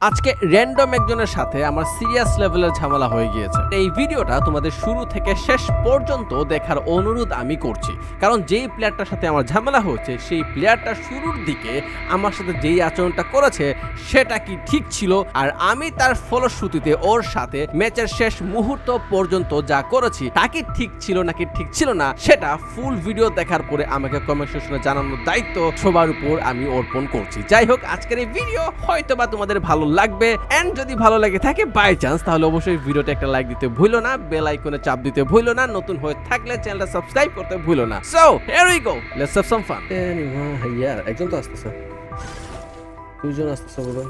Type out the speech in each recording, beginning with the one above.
আজকে র্যান্ডম একজনের সাথে আমার সিরিয়াস লেভেলের ঝামেলা হয়ে গিয়েছে। এই ভিডিওটা তোমাদের শুরু থেকে শেষ পর্যন্ত দেখার অনুরোধ আমি করছি। কারণ যেই প্লেয়ারটার সাথে আমার ঝামেলা হয়েছে, সেই প্লেয়ারটা শুরুর দিকে আমার সাথে যেই আচরণটা করেছে, সেটা কি ঠিক ছিল? আর আমি তার ফলশ্রুতিতে ওর সাথে ম্যাচের শেষ মুহূর্ত পর্যন্ত যা করেছি, তা কি ঠিক ছিল নাকি ঠিক ছিল না, সেটা ফুল ভিডিও দেখার পরে আমাকে কমেন্ট সেকশনে জানানোর দায়িত্ব সবার উপর আমি অর্পণ করছি। যাই হোক, আজকের এই ভিডিও হয়তো বা তোমাদের ভালো লাগবে? এন্ড যদি ভালো লাগে থাকে বাই চান্স তাহলে অবশ্যই ভিডিওতে একটা লাইক দিতে ভুলো না বেল আইকনে চাপ দিতে ভুলো না, নতুন হয়ে থাকলে চ্যানেলটা সাবস্ক্রাইব করতে ভুলো না। So here we go let's have some fun একজন তো আসতেছে। দুজন আসতেছে বলো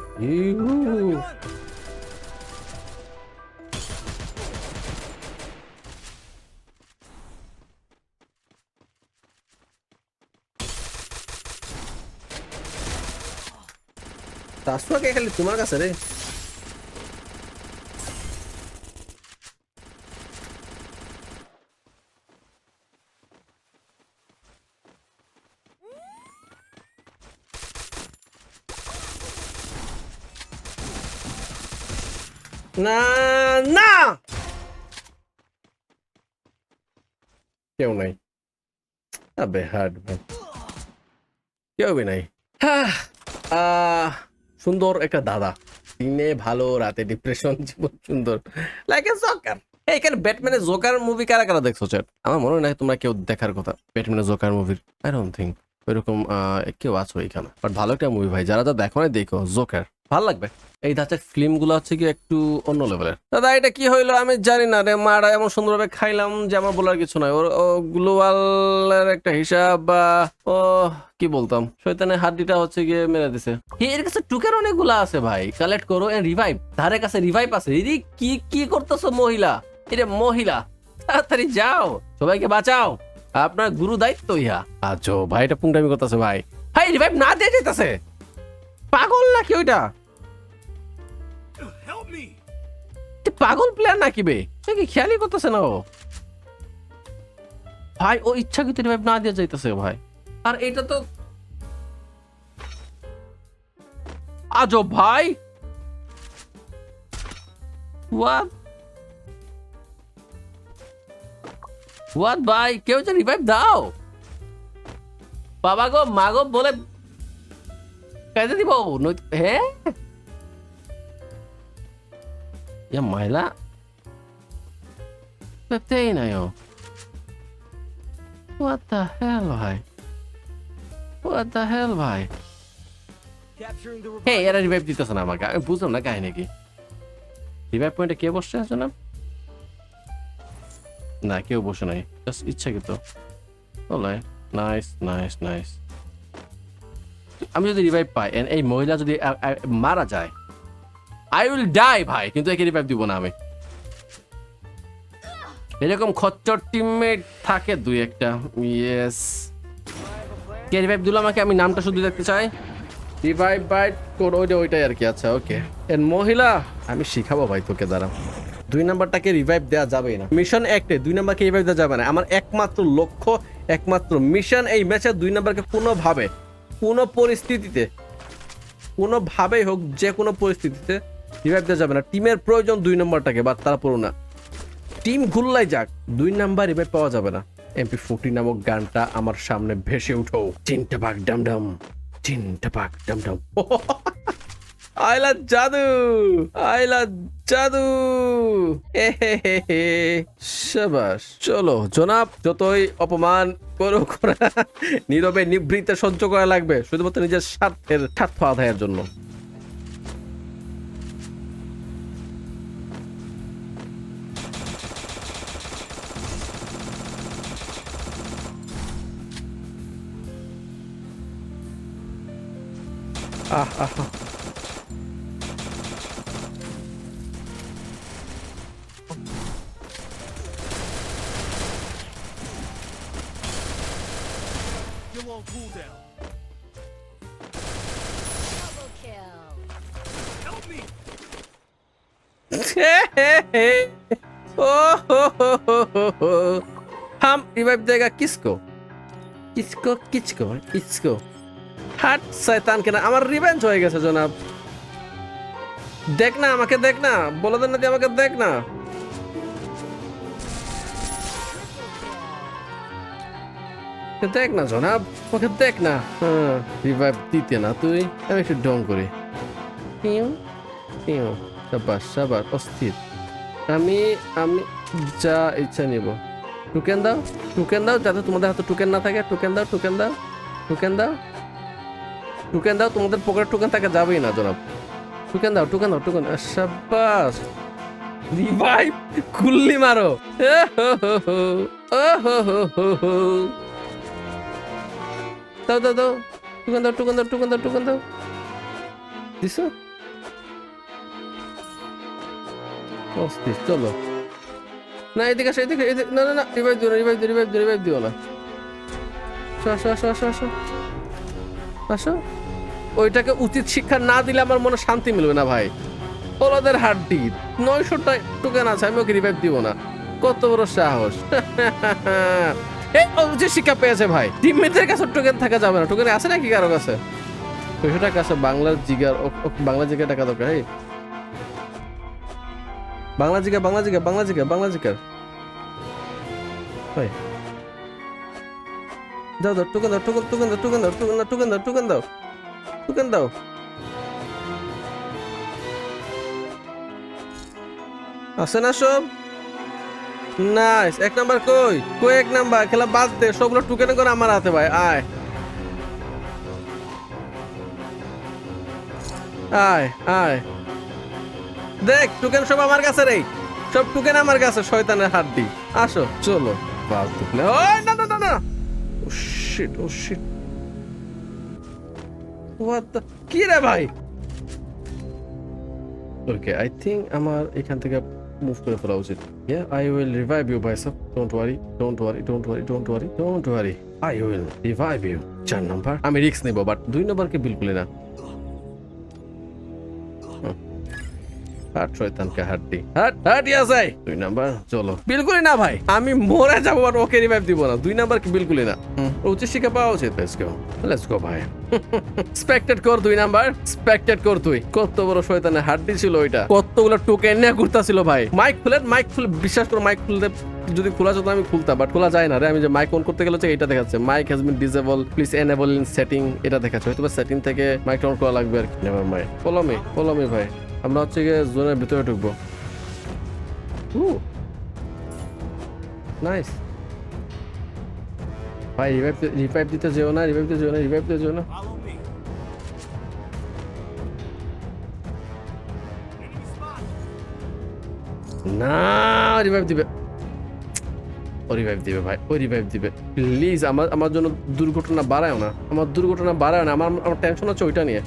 তাসুয়াকে খালি তোমার কাছে রে না না কেউ নাই আবে হার্ড ভাই কেউ নাই হ্যাঁ আহ, সুন্দর একটা দাদা। দিনে ভালো, রাতে ডিপ্রেশন জীবন সুন্দর। লাইক এ জোকার এখানে ব্যাটম্যানের জোকার মুভি কারা কারা দেখছ চ্যাট আমার মনে হয় না তোমরা কেউ দেখার কথা। ব্যাটম্যানের জোকার মুভির আই ডোন্ট থিঙ্ক ওইরকম কেউ আছো এখানে। বাট ভালো একটা মুভি ভাই। যারা যা দেখো না দেখো। জোকার ভালো লাগবে। এই ধাঁচের ফিল্মগুলো হচ্ছে কি একটু অন্য লেভেলের দাদা, এটা কি হইল? আমি জানি না রে, মারা এমন সুন্দরভাবে খাইলাম যে আমার বলার কিছু নাই। ওর গ্লোবালের একটা হিসাব বা, ও, কি বলতাম? শয়তানের হাড্ডিটা হচ্ছে গিয়ে মেরে দিছে। এর কাছে টুকের অনেকগুলা আছে ভাই। কালেক্ট করো এন্ড রিভাইভ ধারে কাছে রিভাইভ আছে। এরি কি কি করতেছো মহিলা? এরে মহিলা, তাড়াতাড়ি যাও। সবাইকে বাঁচাও। আপনার গুরু দায়িত্ব ইহা। আচ্ছা ভাই, এটা পুংটামি করতেছে, ভাই। ভাই রিভাইভ না দিয়ে যেতেছে পাগল নাকি ওইটা? পাগল প্লেয়ার নাকি বে? কি খেয়ালই করতেছে না ও? ভাই, ও ইচ্ছা ইচ্ছাকৃত রিভাইভ না দিয়ে যাইতেছে ভাই। আর এটা তো আজব ভাই। হোয়াট হোয়াট ভাই? কেউ যে রিভাইভ দাও। বাবা গো, মা গো বলে কেটে দিব? হ্যাঁ? Ya Mayla. Patay na yun. What the hell, ভাই? What the hell, ভাই? হে এরা রিভাইভ দিতেছে না আমাকে আমি বুঝলাম না কাহিনী কি রিভাইভ পয়েন্টে কে বসছে আছে না না কেউ বসে নাই জাস্ট ইচ্ছা কিন্তু বলে নাইস নাইস নাইস আমি যদি রিভাইভ পাই এই মহিলা যদি মারা যায় আই উইল ডাই ভাই। কিন্তু একে রিভাইভ দিব না আমি। এরকম খচ্চর টিমমেট থাকে দুই একটা। ইয়েস কে রিভাইভ দিল আমাকে? আমি নামটা শুধু দেখতে চাই। রিভাইভ বাইট কোড ওইটা, ওইটাই আর কি। আচ্ছা ওকে এর মহিলা, আমি শিখাবো ভাই তোকে, দাঁড়া। দুই নাম্বারটাকে রিভাইভ দেওয়া যাবে না। মিশন একটে দুই নাম্বারকে রিভাইভ দেওয়া যাবে না। আমার একমাত্র লক্ষ্য, একমাত্র মিশন এই ম্যাচে দুই নাম্বারকে কোনোভাবে কোনো পরিস্থিতিতে কোনোভাবেই হোক যে কোনো পরিস্থিতিতে রিভাইভ দেওয়া যাবে না? টিমের প্রয়োজন দুই নম্বরটাকে বাদ তারা পড়ো না। টিম ঘুরলাই যাক, দুই নাম্বার রিভাইভ পাওয়া যাবে না। এমপি ফোর্টি নামক গানটা আমার সামনে ভেসে উঠো। চিনটা পাক ডাম ডাম। চিনটা পাক ডাম ডাম। আইলা জাদু! আইলা জাদু। শাবাশ চলো, জনাব, যতই অপমান করো করা নীরবে নিভৃতে সহ্য করা লাগবে, শুধুমাত্র নিজের স্বার্থের, স্বার্থ আদায়ের জন্য। ah, ah, ah. You're on cooldown. Double kill. Help me. oh, ho, ho, ho, ho. हम रिवाइव देगा किसको किसको किसको किसको হাট, শয়তান কেনা। আমার রিভেঞ্জ হয়ে গেছে, জনাব। দেখ না, আমাকে দেখ না। বলে দেন না আমাকে দেখ না। দেখ না, জনাব। ওকে দেখ না। হ্যাঁ রিভাইভ দিতে না তুই। আমি একটু ডং করি। সাবাস সাবাস, অস্থির। আমি আমি যা ইচ্ছা নিব। টুকেন দাও টুকেন দাও, যাতে তোমাদের হাতে টুকেন না থাকে। টুকেন দাও টুকেন দাও টুকেন দাও। টুকেন দাও, তোমাদের পকেটে টুকেন থাকে, যাবেই না, জনাব। টুকেন দাও টুকেন দাও টুকেন সাব্বাস। রিভাইভ কুল্লি মারো। দাও দাও দাও। টুকেন দাও টুকেন দাও টুকেন দাও টুকেন দাও। দিছো? অস্থির চলো। না, এদিকে আসো, এদিকে না না না রিভাইভ দিও না রিভাইভ দিও রিভাইভ দিও রিভাইভ দিও না। আসো আসো আসো আসো। আসো। ওইটাকে উচিত শিক্ষা না দিলে আমার মনে শান্তি মিলবে না ভাই। ওলাদের হাড্ডি, নয়শোটা টোকেন আছে, আমি ওকে রিভাইভ দিব না। কত বড় সাহস। উচিত শিক্ষা পেয়েছে ভাই। কাছে থাকা যাবে না। আছে নাকি কারও কাছে? ছয়শো টাকা আছে, বাংলার জিগার বাংলা জিগার টাকা দরকার, এই। বাংলা জিগা বাংলা জিগা বাংলা জিগা বাংলা জিগার। দাও দাও টোকেন দাও টোকেন টোকেন দাও টোকেন দাও। টোকেন দাও আছে না সব নাইস এক নাম্বার কই? কই এক নাম্বার? খেলা বাদ দে সবগুলো টুকেন করে আমার হাতে ভাই আয়। আয় আয়। দেখ টুকেন সব আমার কাছে রে। সব টুকেন আমার কাছে শয়তানের হাড্ডি। আসো চলো। ওই না না না না। ও শিট ও শিট কি রে ভাই? ওকে আই থিংক আমার এখান থেকে মুভ করে ফেলা উচিত। Ya I will revive you ভাই sub don't worry don't worry don't worry don't worry don't worry I will revive you চার নাম্বার আমি রিস্ক নেব বাট দুই নম্বরকে বিলকুলই না। হাট শয়তানকে হাড্ডি। হাট হাট ইয়াসাই দুই নাম্বার চলো। বিলকুলই না ভাই আমি মরে যাব আর ওকে রিভাইভ দিব না। দুই নাম্বার কি বিলকুলই না। উচিত শিক্ষা পাওয়া উচিত। লেটস গো লেটস গো ভাই। স্পেক্টেড কর দুই নাম্বার স্পেক্টেড কর তুই। কত বড় শয়তানের হাড্ডি ছিল ওইটা। কতগুলো টোকেন নিয়ে ঘুরতাছিল ভাই। মাইক খুলে মাইক খুলে বিশ্বাস করো মাইক খুলতে যদি খোলা যেত আমি খুলতাম বাট খোলা যায় না রে। আমি যে মাইক অন করতে গেলে হচ্ছে এটা দেখাচ্ছে। Mic has been disable please enable in setting এটা দেখাচ্ছে। হয়তো সেটিং থেকে মাইক অন করা লাগবে আর কি। Never my follow me follow me ভাই। আমরা হচ্ছে গিয়ে জোনের ভিতরে ঢুকবো। নাইস ভাই রিভাইভ রিভাইভ দিতে যেও না রিভাইভ দিতে যেও না রিভাইভ দিতে যেও না. না রিভাইভ দিবে। ও রিভাইভ দিবে ভাই ও রিভাইভ দিবে। প্লিজ আমার আমার জন্য দুর্ঘটনা বাড়ায় না। আমার দুর্ঘটনা বাড়ায় না আমার আমার টেনশন হচ্ছে ওইটা নিয়ে।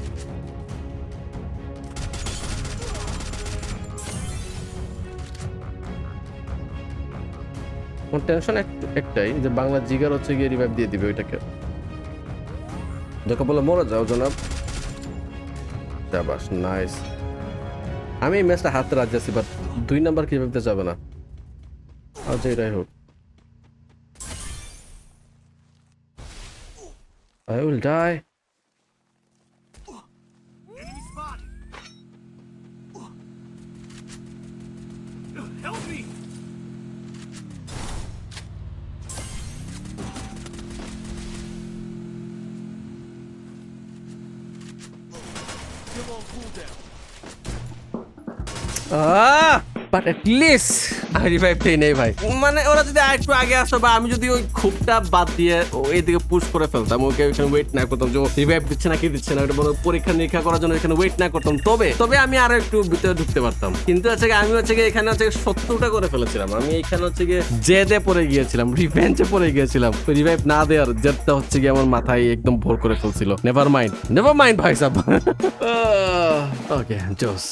আমার টেনশন একটাই যে বাংলা জিগার হচ্ছে গিয়ে রিভাইভ দিয়ে দিবে ওইটাকে। দেখো বলে মরে যাও জনাব। শাবাশ নাইস আমি এই ম্যাচটা হাতে রাজি আছি বাট দুই নাম্বার কি ভাবতে যাবে না? আর যেটাই হোক। I will die. Ah! But at least নেই ভাই। মানে ওরা যদি আরেকটু আগে আসো বা আমি যদি ওই খুবটা বাদ দিয়ে ও এইদিকে পুশ করে ফেলতাম ওকে এখানে ওয়েট না করতাম যে রিভাইভ দিচ্ছে না কি দিচ্ছে না ওটা বড় পরীক্ষা নিরীক্ষা করার জন্য এখানে ওয়েট না করতাম। তবে তবে আমি আরও একটু ভিতরে ঢুকতে পারতাম। কিন্তু হচ্ছে গিয়ে আমি হচ্ছে গিয়ে এখানে হচ্ছে সত্তরটা করে ফেলেছিলাম। আমি এখানে হচ্ছে গিয়ে জেদে পড়ে গিয়েছিলাম রিভেঞ্জে পড়ে গিয়েছিলাম। রিভাইভ না দেওয়ার জেদটা হচ্ছে গিয়ে আমার মাথায় একদম ভোর করে ফেলছিল। নেভার মাইন্ড নেভার মাইন্ড ভাই সাব ওকে জোস